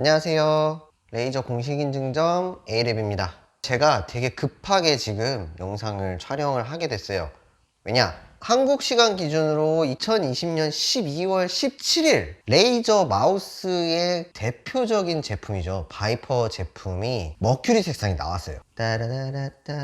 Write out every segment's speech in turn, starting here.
안녕하세요. 레이저 공식 인증점 A랩입니다. 제가 되게 급하게 지금 영상을 촬영을 하게 됐어요. 왜냐? 한국 시간 기준으로 2020년 12월 17일 레이저 마우스의 대표적인 제품이죠. 바이퍼 제품이 머큐리 색상이 나왔어요. 따라라라따.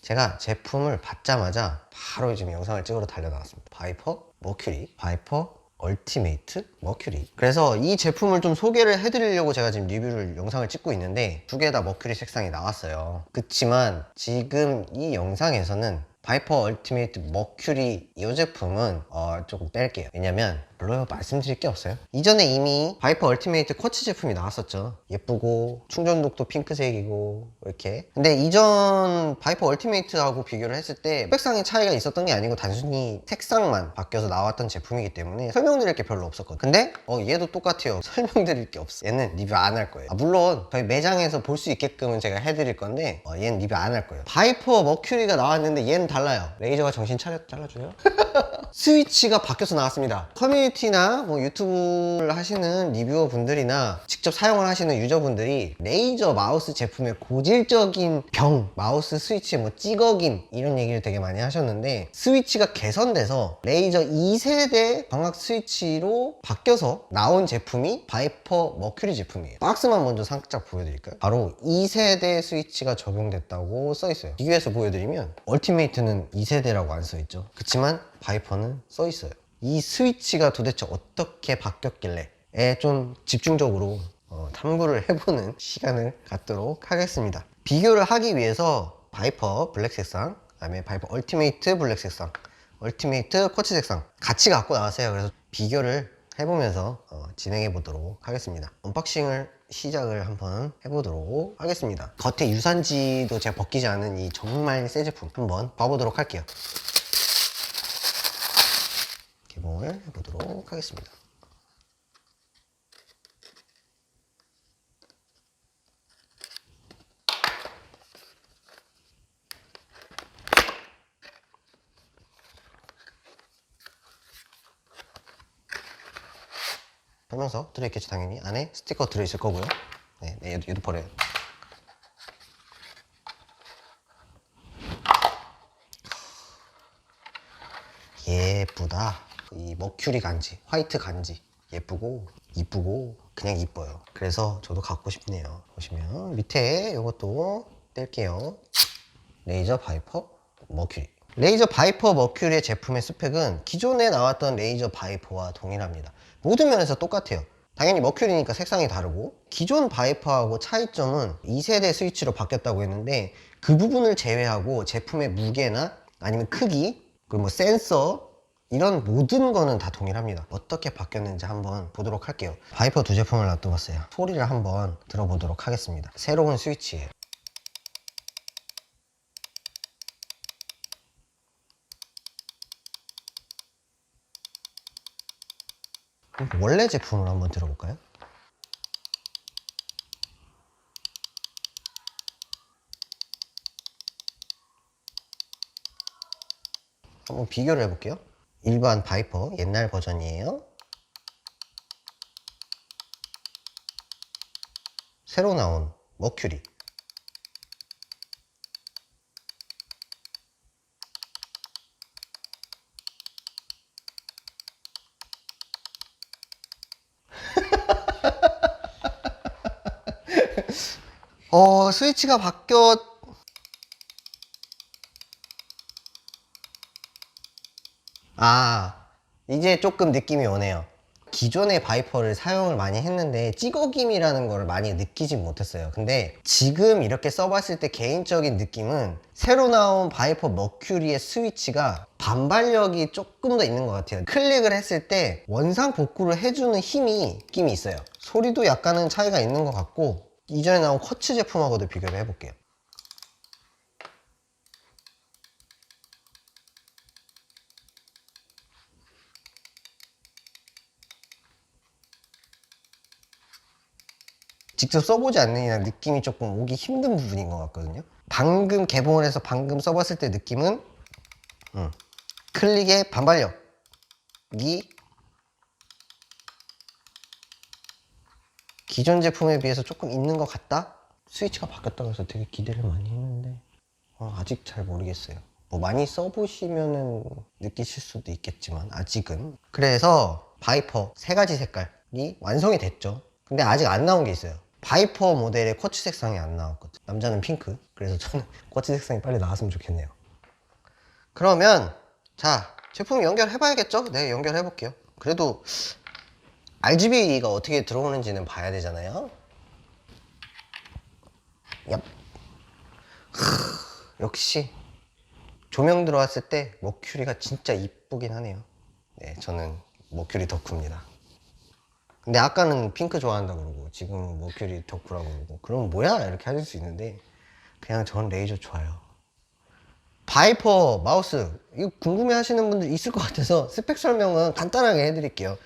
제가 제품을 받자마자 바로 지금 영상을 찍으러 달려 나왔습니다. 바이퍼 머큐리, 바이퍼 얼티메이트 머큐리 그래서 이 제품을 좀 소개를 해드리려고 제가 지금 리뷰를 영상을 찍고 있는데 두 개 다 머큐리 색상이 나왔어요. 그치만 지금 이 영상에서는 바이퍼 얼티메이트 머큐리 이 제품은 어, 조금 뺄게요. 왜냐면 별로 말씀드릴 게 없어요. 이전에 이미 바이퍼 얼티메이트 쿼츠 제품이 나왔었죠. 예쁘고 충전독도 핑크색이고 이렇게. 근데 이전 바이퍼 얼티메이트하고 비교를 했을 때 스펙상의 차이가 있었던 게 아니고 단순히 색상만 바뀌어서 나왔던 제품이기 때문에 설명드릴 게 별로 없었거든요. 근데 어, 얘도 똑같아요. 설명드릴 게 없어 얘는 리뷰 안 할 거예요. 아, 물론 저희 매장에서 볼 수 있게끔은 제가 해드릴 건데 어, 얘는 리뷰 안 할 거예요. 바이퍼 머큐리가 나왔는데 얘는 달라요. 레이저가 정신 차려 잘라줘요 스위치가 바뀌어서 나왔습니다. 커뮤니티나 뭐 유튜브를 하시는 리뷰어 분들이나 직접 사용을 하시는 유저분들이 레이저 마우스 제품의 고질적인 병, 마우스 스위치 뭐 찌걱임 이런 얘기를 되게 많이 하셨는데 스위치가 개선돼서 레이저 2세대 광학 스위치로 바뀌어서 나온 제품이 바이퍼 머큐리 제품이에요. 박스만 먼저 살짝 보여드릴까요? 바로 2세대 스위치가 적용됐다고 써 있어요. 비교해서 보여드리면 얼티메이트는 2세대라고 안 써 있죠. 그렇지만 바이퍼는 써 있어요. 이 스위치가 도대체 어떻게 바뀌었길래 에 좀 집중적으로 어, 탐구를 해보는 시간을 갖도록 하겠습니다. 비교를 하기 위해서 바이퍼 블랙 색상, 그다음에 바이퍼 얼티메이트 블랙 색상, 얼티메이트 쿼츠 색상 같이 갖고 나왔어요. 그래서 비교를 해보면서 어, 진행해 보도록 하겠습니다. 언박싱을 시작을 한번 해보도록 하겠습니다. 겉에 유산지도 제가 벗기지 않은 이 정말 새 제품 한번 봐보도록 할게요. 개봉을 해보도록 하겠습니다. 설명서 들어있겠죠 당연히 안에 스티커 들어있을 거고요. 네, 네 얘도, 얘도 버려요. 예쁘다 이 머큐리 간지 화이트 간지. 예쁘고 이쁘고 그냥 이뻐요. 그래서 저도 갖고 싶네요. 보시면 밑에 이것도 뗄게요. 레이저 바이퍼 머큐리. 레이저 바이퍼 머큐리의 제품의 스펙은 기존에 나왔던 레이저 바이퍼와 동일합니다. 모든 면에서 똑같아요. 당연히 머큐리니까 색상이 다르고 기존 바이퍼하고 차이점은 2세대 스위치로 바뀌었다고 했는데 그 부분을 제외하고 제품의 무게나 아니면 크기 그리고 뭐 센서 이런 모든 거는 다 동일합니다. 어떻게 바뀌었는지 한번 보도록 할게요. 바이퍼 두 제품을 놔둬봤어요. 소리를 한번 들어보도록 하겠습니다. 새로운 스위치예요. 원래 제품을 한번 들어볼까요? 한번 비교를 해볼게요. 일반 바이퍼 옛날 버전이에요. 새로 나온 머큐리. 어, 스위치가 바뀌었, 아, 이제 조금 느낌이 오네요. 기존의 바이퍼를 사용을 많이 했는데 찌꺼김이라는 걸 많이 느끼지 못했어요. 근데 지금 이렇게 써봤을 때 개인적인 느낌은 새로 나온 바이퍼 머큐리의 스위치가 반발력이 조금 더 있는 것 같아요. 클릭을 했을 때 원상 복구를 해주는 힘이 느낌이 있어요. 소리도 약간은 차이가 있는 것 같고 이전에 나온 쿼츠 제품하고도 비교를 해볼게요. 직접 써보지 않는 이상 느낌이 조금 오기 힘든 부분인 것 같거든요. 방금 개봉을 해서 방금 써봤을 때 느낌은 음, 클릭의 반발력이 기존 제품에 비해서 조금 있는 것 같다? 스위치가 바뀌었다고 해서 되게 기대를 많이 했는데 어, 아직 잘 모르겠어요. 뭐 많이 써보시면은 느끼실 수도 있겠지만 아직은 그래서 바이퍼 세 가지 색깔이 완성이 됐죠. 근데 아직 안 나온 게 있어요. 바이퍼 모델의 쿼츠 색상이 안 나왔거든. 남자는 핑크. 그래서 저는 쿼츠 색상이 빨리 나왔으면 좋겠네요. 그러면 자 제품 연결해 봐야겠죠? 네 연결해 볼게요. 그래도 RGB가 어떻게 들어오는지는 봐야 되잖아요. 얍. 크, 역시 조명 들어왔을 때 머큐리가 진짜 이쁘긴 하네요. 네, 저는 머큐리 덕후입니다. 근데 아까는 핑크 좋아한다 그러고 지금 머큐리 덕후라고 그러고 그럼 뭐야 이렇게 하실 수 있는데 그냥 전 레이저 좋아요. 바이퍼 마우스 이거 궁금해 하시는 분들 있을 것 같아서 스펙 설명은 간단하게 해드릴게요.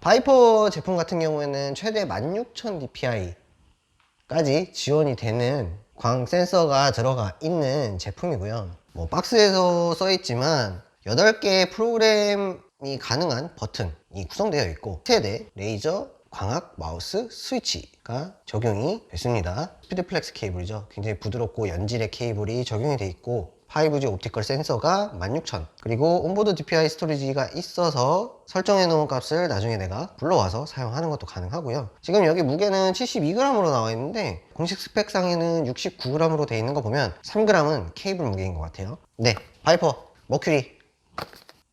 바이퍼 제품 같은 경우에는 최대 16,000 dpi까지 지원이 되는 광 센서가 들어가 있는 제품이고요. 뭐 박스에서 써 있지만 8개의 프로그램이 가능한 버튼이 구성되어 있고 세대 레이저 광학 마우스 스위치가 적용이 됐습니다. 스피드플렉스 케이블이죠. 굉장히 부드럽고 연질의 케이블이 적용이 돼 있고 5G 옵티컬 센서가 16,000 그리고 온보드 DPI 스토리지가 있어서 설정해 놓은 값을 나중에 내가 불러와서 사용하는 것도 가능하고요. 지금 여기 무게는 72g으로 나와 있는데 공식 스펙상에는 69g으로 되어 있는 거 보면 3g은 케이블 무게인 것 같아요. 네 바이퍼 머큐리.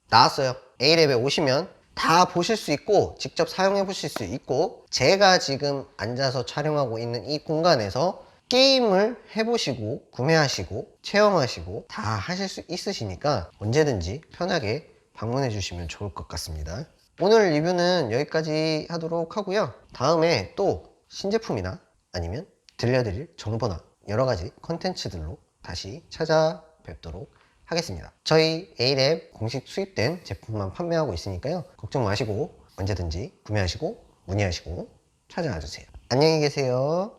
나왔어요. A랩에 오시면 다 보실 수 있고 직접 사용해 보실 수 있고 제가 지금 앉아서 촬영하고 있는 이 공간에서 게임을 해보시고 구매하시고 체험하시고 다 하실 수 있으시니까 언제든지 편하게 방문해 주시면 좋을 것 같습니다. 오늘 리뷰는 여기까지 하도록 하고요. 다음에 또 신제품이나 아니면 들려드릴 정보나 여러 가지 컨텐츠들로 다시 찾아뵙도록 하겠습니다. 저희 A랩 공식 수입된 제품만 판매하고 있으니까요. 걱정 마시고 언제든지 구매하시고 문의하시고 찾아와 주세요. 안녕히 계세요